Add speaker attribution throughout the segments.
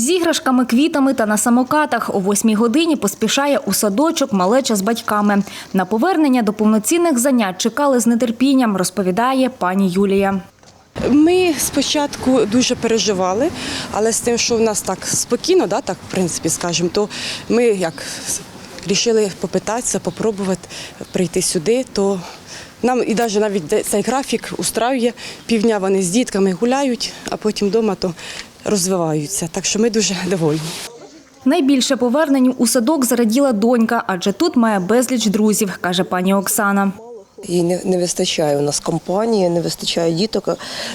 Speaker 1: З іграшками, квітами та на самокатах о восьмій годині поспішає у садочок малеча з батьками. На повернення до повноцінних занять чекали з нетерпінням, розповідає пані Юлія.
Speaker 2: Ми спочатку дуже переживали, але з тим, що в нас так спокійно, да, так, в принципі, скажемо, то ми як вирішили попитатися, попробувати прийти сюди, то нам і навіть навіть цей графік устраює. Півдня вони з дітками гуляють, а потім вдома то розвиваються. Так що ми дуже довольні.
Speaker 1: Найбільше поверненню у садок зараділа донька, адже тут має безліч друзів, каже пані Оксана.
Speaker 3: І не, не вистачає у нас компанії, не вистачає діток,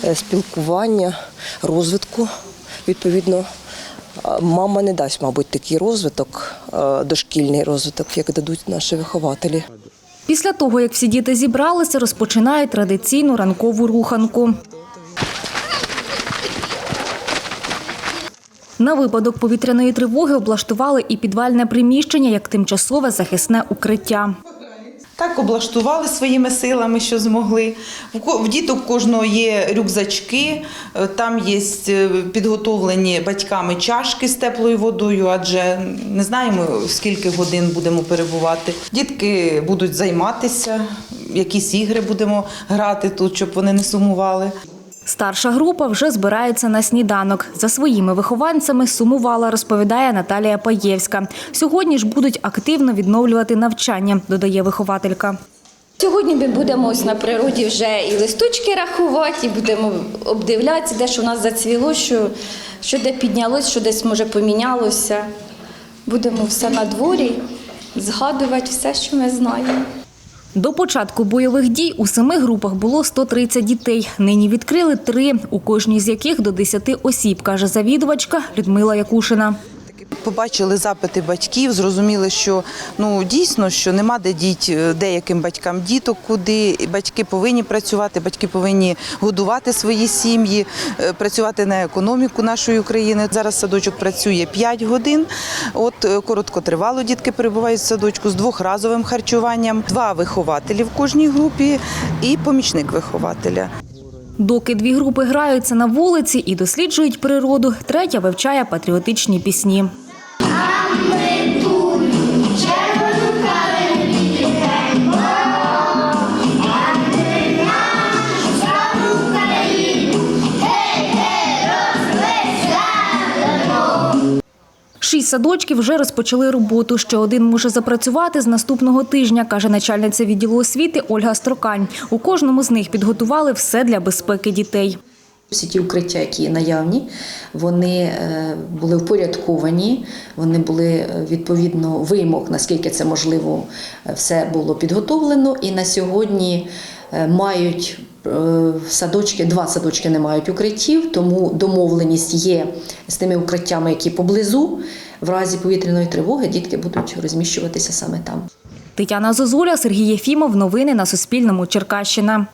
Speaker 3: е, спілкування, розвитку. Відповідно, а мама не дасть, мабуть, такий розвиток, е, дошкільний розвиток, як дадуть наші вихователі.
Speaker 1: Після того, як всі діти зібралися, розпочинають традиційну ранкову руханку. На випадок повітряної тривоги облаштували і підвальне приміщення як тимчасове захисне укриття.
Speaker 4: Так облаштували своїми силами, що змогли. В діток кожного є рюкзачки, е, там є е, підготовлені батьками чашки з теплою водою, адже не знаємо, скільки годин будемо перебувати. Дітки будуть займатися, якісь ігри будемо грати тут, щоб вони не сумували.
Speaker 1: Старша група вже збирається на сніданок. За своїми вихованцями сумувала, розповідає Наталія Паєвська. Сьогодні ж будуть активно відновлювати навчання, додає вихователька.
Speaker 5: Сьогодні ми будемо ось на природі вже і листочки рахувати, і будемо обдивлятися, де що в нас зацвіло, що, що де піднялось, що десь може помінялося. Будемо все на дворі, згадувати все, що ми знаємо.
Speaker 1: До початку бойових дій у семи групах було 130 дітей. Нині відкрили три, у кожній з яких до 10 осіб, каже завідувачка Людмила Якушина.
Speaker 4: Побачили запити батьків, зрозуміли, що ну дійсно що нема де діть е, деяким батькам діток, куди батьки повинні працювати, батьки повинні годувати свої сім'ї, е, працювати на економіку нашої України. Зараз садочок працює 5 годин. От е, короткотривало дітки перебувають в садочку з двохразовим харчуванням, два вихователі в кожній групі і помічник вихователя.
Speaker 1: Доки дві групи граються на вулиці і досліджують природу, третя вивчає патріотичні пісні. Шість садочків вже розпочали роботу. Ще один може запрацювати з наступного тижня, каже начальниця відділу освіти Ольга Строкань. У кожному з них підготували все для безпеки дітей.
Speaker 6: Всі ті укриття, які наявні, вони е, були впорядковані, вони були е, відповідно вимог, наскільки це можливо, е, все було підготовлено. І на сьогодні мають е, садочки, два садочки не мають укриттів, тому домовленість є з тими укриттями, які поблизу. В разі повітряної тривоги дітки будуть розміщуватися саме там.
Speaker 1: Тетяна Зозуля, Сергій Єфімов. Новини на Суспільному. Черкащина.